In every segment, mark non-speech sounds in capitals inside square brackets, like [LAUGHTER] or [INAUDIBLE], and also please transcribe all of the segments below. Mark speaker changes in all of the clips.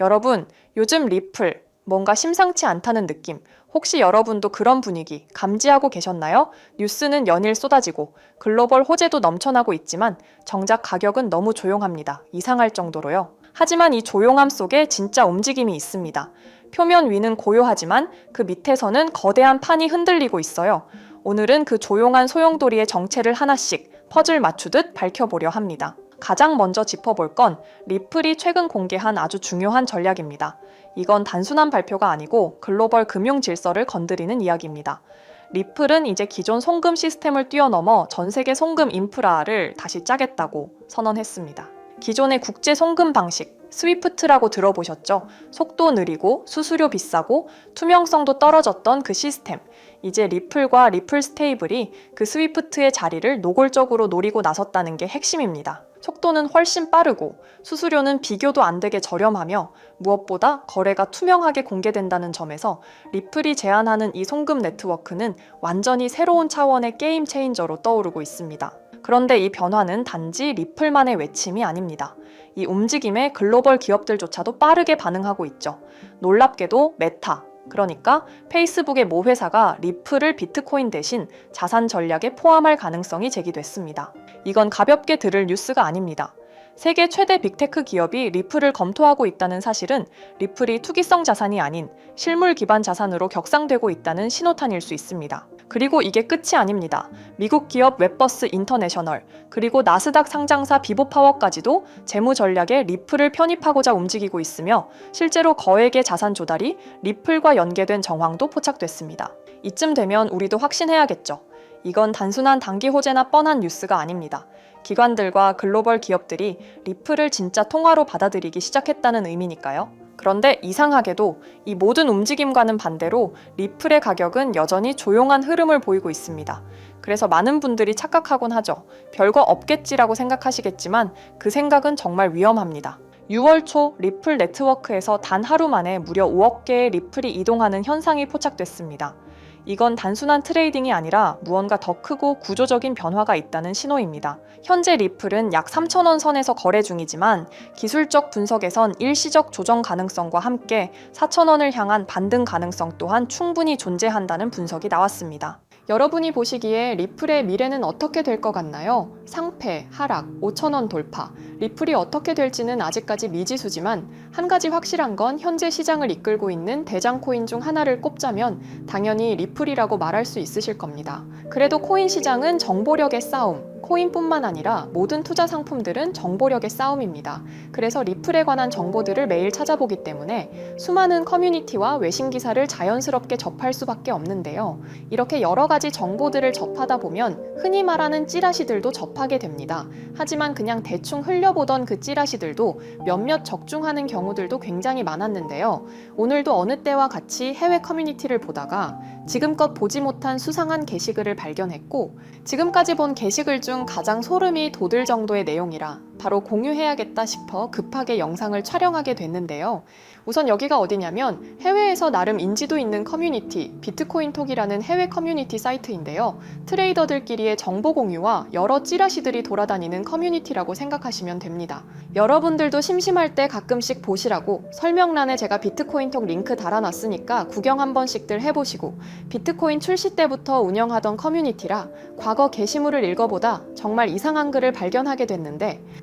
Speaker 1: 여러분, 요즘 리플, 뭔가 심상치 않다는 느낌, 혹시 여러분도 그런 분위기 감지하고 계셨나요? 뉴스는 연일 쏟아지고 글로벌 호재도 넘쳐나고 있지만 정작 가격은 너무 조용합니다. 이상할 정도로요. 하지만 이 조용함 속에 진짜 움직임이 있습니다. 표면 위는 고요하지만 그 밑에서는 거대한 판이 흔들리고 있어요. 오늘은 그 조용한 소용돌이의 정체를 하나씩 퍼즐 맞추듯 밝혀보려 합니다. 가장 먼저 짚어볼 건 리플이 최근 공개한 아주 중요한 전략입니다. 이건 단순한 발표가 아니고 글로벌 금융 질서를 건드리는 이야기입니다. 리플은 이제 기존 송금 시스템을 뛰어넘어 전 세계 송금 인프라를 다시 짜겠다고 선언했습니다. 기존의 국제 송금 방식, 스위프트라고 들어보셨죠? 속도 느리고 수수료 비싸고 투명성도 떨어졌던 그 시스템. 이제 리플과 리플 스테이블이 그 스위프트의 자리를 노골적으로 노리고 나섰다는 게 핵심입니다. 속도는 훨씬 빠르고 수수료는 비교도 안 되게 저렴하며 무엇보다 거래가 투명하게 공개된다는 점에서 리플이 제안하는 이 송금 네트워크는 완전히 새로운 차원의 게임 체인저로 떠오르고 있습니다. 그런데 이 변화는 단지 리플만의 외침이 아닙니다. 이 움직임에 글로벌 기업들조차도 빠르게 반응하고 있죠. 놀랍게도 메타, 그러니까 페이스북의 모 회사가 리플을 비트코인 대신 자산 전략에 포함할 가능성이 제기됐습니다. 이건 가볍게 들을 뉴스가 아닙니다. 세계 최대 빅테크 기업이 리플을 검토하고 있다는 사실은 리플이 투기성 자산이 아닌 실물 기반 자산으로 격상되고 있다는 신호탄일 수 있습니다. 그리고 이게 끝이 아닙니다. 미국 기업 웹버스 인터내셔널, 그리고 나스닥 상장사 비보파워까지도 재무 전략에 리플을 편입하고자 움직이고 있으며 실제로 거액의 자산 조달이 리플과 연계된 정황도 포착됐습니다. 이쯤 되면 우리도 확신해야겠죠. 이건 단순한 단기 호재나 뻔한 뉴스가 아닙니다. 기관들과 글로벌 기업들이 리플을 진짜 통화로 받아들이기 시작했다는 의미니까요. 그런데 이상하게도 이 모든 움직임과는 반대로 리플의 가격은 여전히 조용한 흐름을 보이고 있습니다. 그래서 많은 분들이 착각하곤 하죠. 별거 없겠지라고 생각하시겠지만 그 생각은 정말 위험합니다. 6월 초 리플 네트워크에서 단 하루 만에 무려 5억 개의 리플이 이동하는 현상이 포착됐습니다. 이건 단순한 트레이딩이 아니라 무언가 더 크고 구조적인 변화가 있다는 신호입니다. 현재 리플은 약 3,000원 선에서 거래 중이지만 기술적 분석에선 일시적 조정 가능성과 함께 4,000원을 향한 반등 가능성 또한 충분히 존재한다는 분석이 나왔습니다. 여러분이 보시기에 리플의 미래는 어떻게 될 것 같나요? 상패, 하락, 5천원 돌파. 리플이 어떻게 될지는 아직까지 미지수지만 한 가지 확실한 건 현재 시장을 이끌고 있는 대장 코인 중 하나를 꼽자면 당연히 리플이라고 말할 수 있으실 겁니다. 그래도 코인 시장은 정보력의 싸움, 코인뿐만 아니라 모든 투자 상품들은 정보력의 싸움입니다. 그래서 리플에 관한 정보들을 매일 찾아보기 때문에 수많은 커뮤니티와 외신 기사를 자연스럽게 접할 수밖에 없는데요. 이렇게 여러 가지 정보들을 접하다 보면 흔히 말하는 찌라시들도 접하게 됩니다. 하지만 그냥 대충 흘려보던 그 찌라시들도 몇몇 적중하는 경우들도 굉장히 많았는데요. 오늘도 어느 때와 같이 해외 커뮤니티를 보다가 지금껏 보지 못한 수상한 게시글을 발견했고 지금까지 본 게시글 중 가장 소름이 돋을 정도의 내용이라 바로 공유해야겠다 싶어 급하게 영상을 촬영하게 됐는데요. 우선 여기가 어디냐면 해외에서 나름 인지도 있는 커뮤니티 비트코인톡이라는 해외 커뮤니티 사이트인데요. 트레이더들끼리의 정보 공유와 여러 찌라시들이 돌아다니는 커뮤니티라고 생각하시면 됩니다. 여러분들도 심심할 때 가끔씩 보시라고 설명란에 제가 비트코인톡 링크 달아놨으니까 구경 한 번씩들 해보시고 비트코인 출시 때부터 운영하던 커뮤니티라 과거 게시물을 읽어보다 정말 이상한 글을 발견하게 됐는데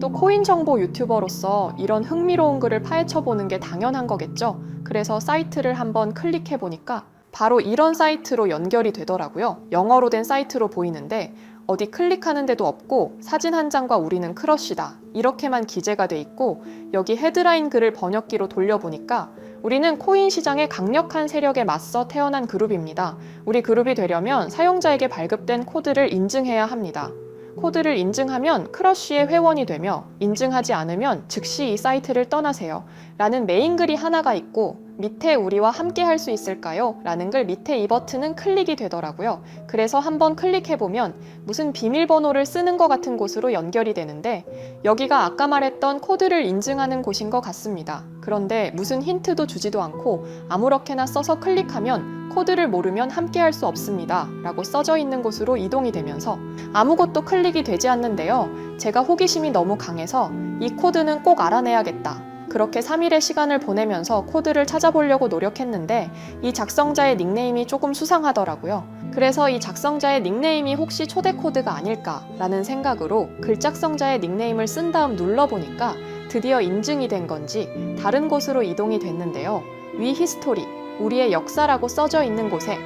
Speaker 1: 또 코인 정보 유튜버로서 이런 흥미로운 글을 파헤쳐 보는 게 당연한 거겠죠. 그래서 사이트를 한번 클릭해 보니까 바로 이런 사이트로 연결이 되더라고요. 영어로 된 사이트로 보이는데 어디 클릭하는 데도 없고 사진 한 장과 우리는 크러쉬다. 이렇게만 기재가 돼 있고 여기 헤드라인 글을 번역기로 돌려보니까 우리는 코인 시장의 강력한 세력에 맞서 태어난 그룹입니다. 우리 그룹이 되려면 사용자에게 발급된 코드를 인증해야 합니다. 코드를 인증하면 크러쉬의 회원이 되며 인증하지 않으면 즉시 이 사이트를 떠나세요. 라는 메인 글이 하나가 있고 밑에 우리와 함께 할 수 있을까요? 라는 글 밑에 이 버튼은 클릭이 되더라고요. 그래서 한번 클릭해보면 무슨 비밀번호를 쓰는 것 같은 곳으로 연결이 되는데 여기가 아까 말했던 코드를 인증하는 곳인 것 같습니다. 그런데 무슨 힌트도 주지도 않고 아무렇게나 써서 클릭하면 코드를 모르면 함께 할 수 없습니다. 라고 써져 있는 곳으로 이동이 되면서 아무것도 클릭이 되지 않는데요. 제가 호기심이 너무 강해서 이 코드는 꼭 알아내야겠다. 그렇게 3일의 시간을 보내면서 코드를 찾아보려고 노력했는데 이 작성자의 닉네임이 조금 수상하더라고요. 그래서 이 작성자의 닉네임이 혹시 초대 코드가 아닐까라는 생각으로 글작성자의 닉네임을 쓴 다음 눌러보니까 드디어 인증이 된 건지 다른 곳으로 이동이 됐는데요. 위 히스토리, 우리의 역사라고 써져 있는 곳에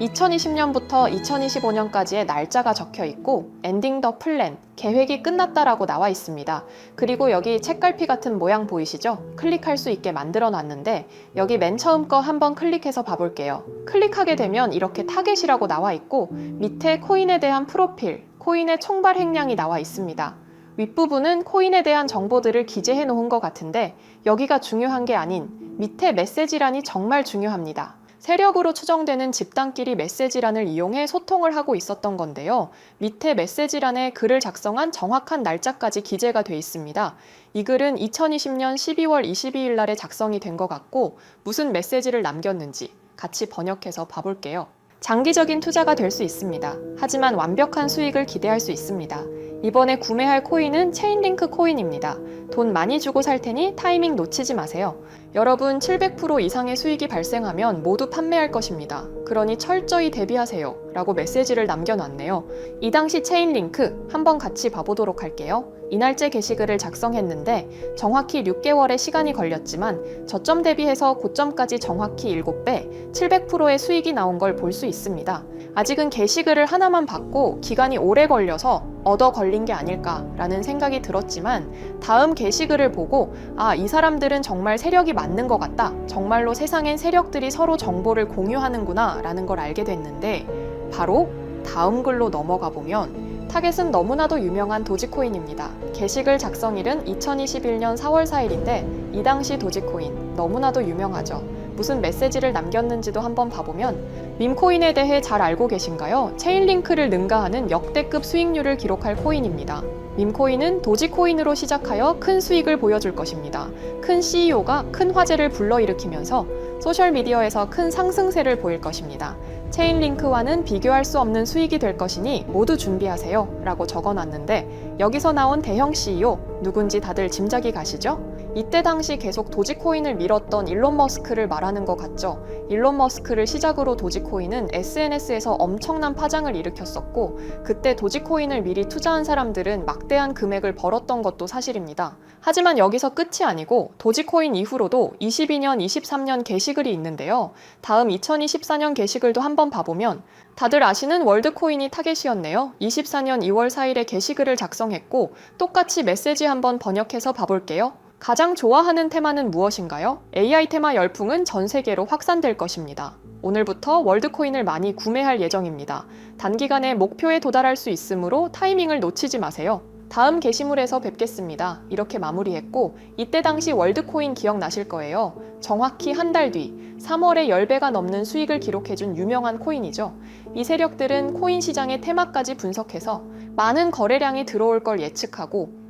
Speaker 1: 2020년부터 2025년까지의 날짜가 적혀 있고 엔딩 더 플랜, 계획이 끝났다라고 나와 있습니다. 그리고 여기 책갈피 같은 모양 보이시죠? 클릭할 수 있게 만들어 놨는데 여기 맨 처음 거 한번 클릭해서 봐볼게요. 클릭하게 되면 이렇게 타겟이라고 나와 있고 밑에 코인에 대한 프로필, 코인의 총발 행량이 나와 있습니다. 윗부분은 코인에 대한 정보들을 기재해 놓은 것 같은데 여기가 중요한 게 아닌 밑에 메시지란이 정말 중요합니다. 세력으로 추정되는 집단끼리 메시지란을 이용해 소통을 하고 있었던 건데요. 밑에 메시지란에 글을 작성한 정확한 날짜까지 기재가 돼 있습니다. 이 글은 2020년 12월 22일 날에 작성이 된 것 같고 무슨 메시지를 남겼는지 같이 번역해서 봐볼게요. 장기적인 투자가 될 수 있습니다. 하지만 완벽한 수익을 기대할 수 있습니다. 이번에 구매할 코인은 체인링크 코인입니다. 돈 많이 주고 살 테니 타이밍 놓치지 마세요. 여러분 700% 이상의 수익이 발생하면 모두 판매할 것입니다. 그러니 철저히 대비하세요. 라고 메시지를 남겨놨네요. 이 당시 체인링크 한번 같이 봐보도록 할게요. 이날째 게시글을 작성했는데 정확히 6개월의 시간이 걸렸지만 저점 대비해서 고점까지 정확히 7배, 700%의 수익이 나온 걸 볼 수 있습니다. 아직은 게시글을 하나만 받고 기간이 오래 걸려서 얻어 걸린 게 아닐까라는 생각이 들었지만 다음 게시글을 보고 아, 이 사람들은 정말 세력이 맞는 것 같다. 정말로 세상엔 세력들이 서로 정보를 공유하는구나 라는 걸 알게 됐는데 바로 다음 글로 넘어가 보면 타겟은 너무나도 유명한 도지코인입니다. 게시글 작성일은 2021년 4월 4일인데 이 당시 도지코인 너무나도 유명하죠. 무슨 메시지를 남겼는지도 한번 봐보면 밈코인에 대해 잘 알고 계신가요? 체인링크를 능가하는 역대급 수익률을 기록할 코인입니다. 밈코인은 도지코인으로 시작하여 큰 수익을 보여줄 것입니다. 큰 CEO가 큰 화제를 불러일으키면서 소셜미디어에서 큰 상승세를 보일 것입니다. 체인링크와는 비교할 수 없는 수익이 될 것이니 모두 준비하세요. 라고 적어놨는데 여기서 나온 대형 CEO 누군지 다들 짐작이 가시죠? 이때 당시 계속 도지코인을 밀었던 일론 머스크를 말하는 것 같죠. 일론 머스크를 시작으로 도지코인은 SNS에서 엄청난 파장을 일으켰었고 그때 도지코인을 미리 투자한 사람들은 막대한 금액을 벌었던 것도 사실입니다. 하지만 여기서 끝이 아니고 도지코인 이후로도 22년, 23년 게시글이 있는데요. 다음 2024년 게시글도 한번 봐보면 다들 아시는 월드코인이 타겟이었네요. 24년 2월 4일에 게시글을 작성했고 똑같이 메시지 한번 번역해서 봐볼게요. 가장 좋아하는 테마는 무엇인가요? AI 테마 열풍은 전 세계로 확산될 것입니다. 오늘부터 월드코인을 많이 구매할 예정입니다. 단기간에 목표에 도달할 수 있으므로 타이밍을 놓치지 마세요. 다음 게시물에서 뵙겠습니다. 이렇게 마무리했고 이때 당시 월드코인 기억나실 거예요. 정확히 한 달 뒤 3월에 10배가 넘는 수익을 기록해준 유명한 코인이죠. 이 세력들은 코인 시장의 테마까지 분석해서 많은 거래량이 들어올 걸 예측하고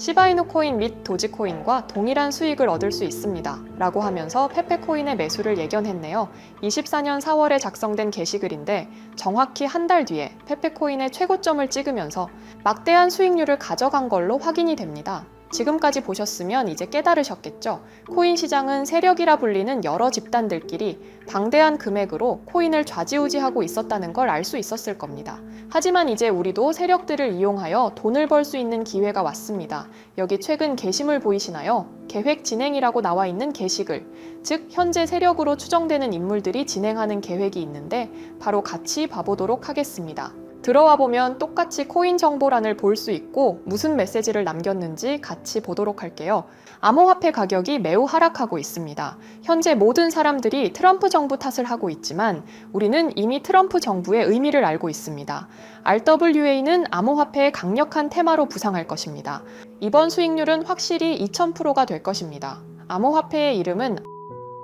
Speaker 1: 시바이누 코인 및 도지코인과 동일한 수익을 얻을 수 있습니다. 라고 하면서 페페코인의 매수를 예견했네요. 24년 4월에 작성된 게시글인데 정확히 한 달 뒤에 페페코인의 최고점을 찍으면서 막대한 수익률을 가져간 걸로 확인이 됩니다. 지금까지 보셨으면 이제 깨달으셨겠죠? 코인 시장은 세력이라 불리는 여러 집단들끼리 방대한 금액으로 코인을 좌지우지하고 있었다는 걸 알 수 있었을 겁니다. 하지만 이제 우리도 세력들을 이용하여 돈을 벌 수 있는 기회가 왔습니다. 여기 최근 게시물 보이시나요? 계획 진행이라고 나와 있는 게시글. 즉, 현재 세력으로 추정되는 인물들이 진행하는 계획이 있는데 바로 같이 봐보도록 하겠습니다. 들어와 보면 똑같이 코인 정보란을 볼 수 있고 무슨 메시지를 남겼는지 같이 보도록 할게요. 암호화폐 가격이 매우 하락하고 있습니다. 현재 모든 사람들이 트럼프 정부 탓을 하고 있지만 우리는 이미 트럼프 정부의 의미를 알고 있습니다. RWA는 암호화폐의 강력한 테마로 부상할 것입니다. 이번 수익률은 확실히 2000%가 될 것입니다. 암호화폐의 이름은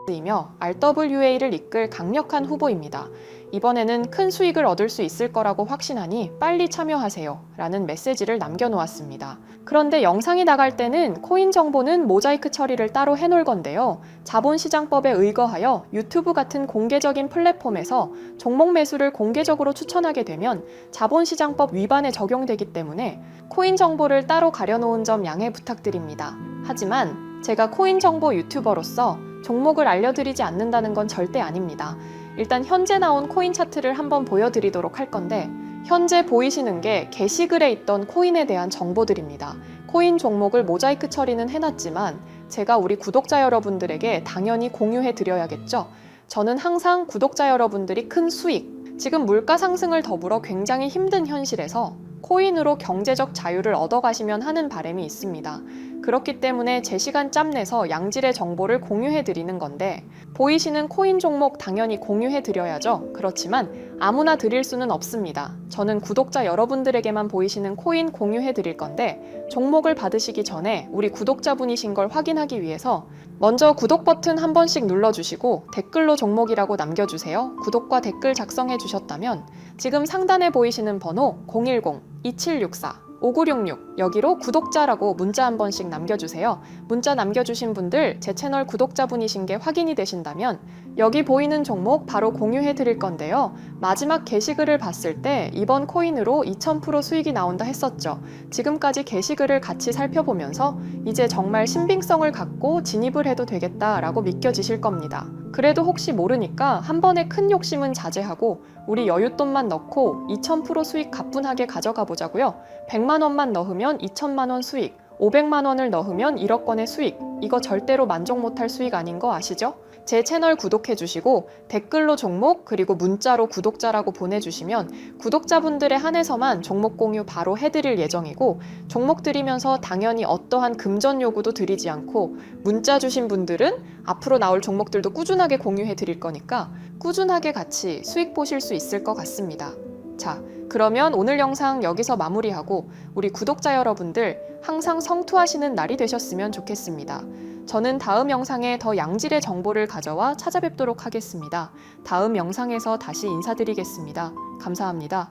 Speaker 1: [LAUGHS] 이며 RWA를 이끌 강력한 후보입니다. 이번에는 큰 수익을 얻을 수 있을 거라고 확신하니 빨리 참여하세요. 라는 메시지를 남겨놓았습니다. 그런데 영상이 나갈 때는 코인 정보는 모자이크 처리를 따로 해놓을 건데요. 자본시장법에 의거하여 유튜브 같은 공개적인 플랫폼에서 종목 매수를 공개적으로 추천하게 되면 자본시장법 위반에 적용되기 때문에 코인 정보를 따로 가려놓은 점 양해 부탁드립니다. 하지만 제가 코인 정보 유튜버로서 종목을 알려드리지 않는다는 건 절대 아닙니다. 일단 현재 나온 코인 차트를 한번 보여드리도록 할 건데 현재 보이시는 게 게시글에 있던 코인에 대한 정보들입니다. 코인 종목을 모자이크 처리는 해놨지만 제가 우리 구독자 여러분들에게 당연히 공유해 드려야겠죠. 저는 항상 구독자 여러분들이 큰 수익, 지금 물가 상승을 더불어 굉장히 힘든 현실에서 코인으로 경제적 자유를 얻어가시면 하는 바람이 있습니다. 그렇기 때문에 제 시간 짬 내서 양질의 정보를 공유해 드리는 건데 보이시는 코인 종목 당연히 공유해 드려야죠. 그렇지만 아무나 드릴 수는 없습니다. 저는 구독자 여러분들에게만 보이시는 코인 공유해 드릴 건데 종목을 받으시기 전에 우리 구독자분이신 걸 확인하기 위해서 먼저 구독 버튼 한 번씩 눌러 주시고 댓글로 종목이라고 남겨 주세요. 구독과 댓글 작성해 주셨다면 지금 상단에 보이시는 번호 010-2764 5966 여기로 구독자라고 문자 한 번씩 남겨주세요. 문자 남겨주신 분들 제 채널 구독자분이신 게 확인이 되신다면 여기 보이는 종목 바로 공유해 드릴 건데요. 마지막 게시글을 봤을 때 이번 코인으로 2000% 수익이 나온다 했었죠. 지금까지 게시글을 같이 살펴보면서 이제 정말 신빙성을 갖고 진입을 해도 되겠다라고 믿겨지실 겁니다. 그래도 혹시 모르니까 한 번에 큰 욕심은 자제하고 우리 여윳돈만 넣고 2000% 수익 가뿐하게 가져가 보자고요. 100만 원만 넣으면 2천만 원 수익, 500만 원을 넣으면 1억 원의 수익. 이거 절대로 만족 못할 수익 아닌 거 아시죠? 제 채널 구독해 주시고 댓글로 종목 그리고 문자로 구독자라고 보내주시면 구독자분들의 한해서만 종목 공유 바로 해드릴 예정이고 종목 드리면서 당연히 어떠한 금전 요구도 드리지 않고 문자 주신 분들은 앞으로 나올 종목들도 꾸준하게 공유해 드릴 거니까 꾸준하게 같이 수익 보실 수 있을 것 같습니다. 자, 그러면 오늘 영상 여기서 마무리하고 우리 구독자 여러분들 항상 성투하시는 날이 되셨으면 좋겠습니다. 저는 다음 영상에 더 양질의 정보를 가져와 찾아뵙도록 하겠습니다. 다음 영상에서 다시 인사드리겠습니다. 감사합니다.